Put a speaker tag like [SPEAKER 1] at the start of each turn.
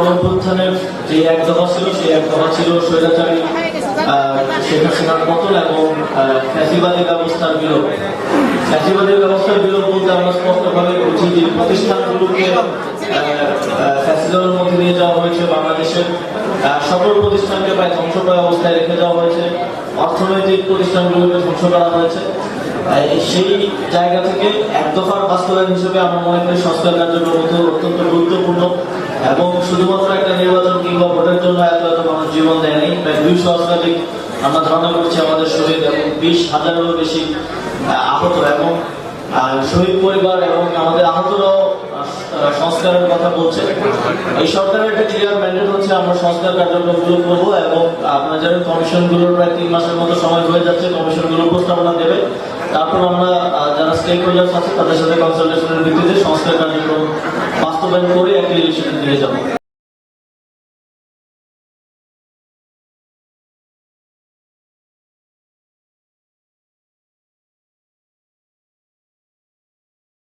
[SPEAKER 1] গণঅভ্যুত্থানের যে এক দফা ছিল সেই এক দফা ছিল স্বৈরাচারী শেখ হাসিনার পতন এবং ফ্যাসিবাদী ব্যবস্থার বিলোপ। ফ্যাসিবাদী ব্যবস্থার বিলোপ বলতে আমরা স্পষ্টভাবে বুঝি যে প্রতিষ্ঠানগুলোকে আহ, মধ্যে নিয়ে যাওয়া হয়েছে বাংলাদেশের সকল প্রতিষ্ঠানকে প্রায় ধ্বংস করা অবস্থায় রেখে দেওয়া হয়েছে। অর্থনৈতিক প্রতিষ্ঠানগুলোকে ধ্বংস করা হয়েছে। সেই জায়গা থেকে এক দফার বাস্তবায়ন হিসেবে আমার মনে করি সংস্কার কার্যক্রম অত্যন্ত- এবং শুধুমাত্র একটা নির্বাচন কিংবা ভোটের জন্য এত এত মানুষ জীবন দেয়নি, প্রায় দুই সহস্রাধিক আমরা ধারণা করছি আমাদের শহীদ এবং বিশ হাজারেরও বেশি আহত এবং শহীদ পরিবার এবং আমাদের আহতরাও সংস্কারের কথা বলছে। এই সরকারের একটা ক্লিয়ার ম্যান্ডেট হচ্ছে আমরা সংস্কার কার্যক্রম কার্যক্রমগুলো করব এবং আপনারা জানেন কমিশনগুলোর প্রায় তিন মাসের মতো সময় হয়ে যাচ্ছে কমিশনগুলো প্রস্তাবনা দেবে। তারপর আমরা স্টেক হোল্ডার্স আছে তাদের সাথে কনসালটেশনের ভিত্তিতে সংস্কার কার্যক্রম বাস্তবায়ন করে একটি ইলেকশনে দিকে যাব।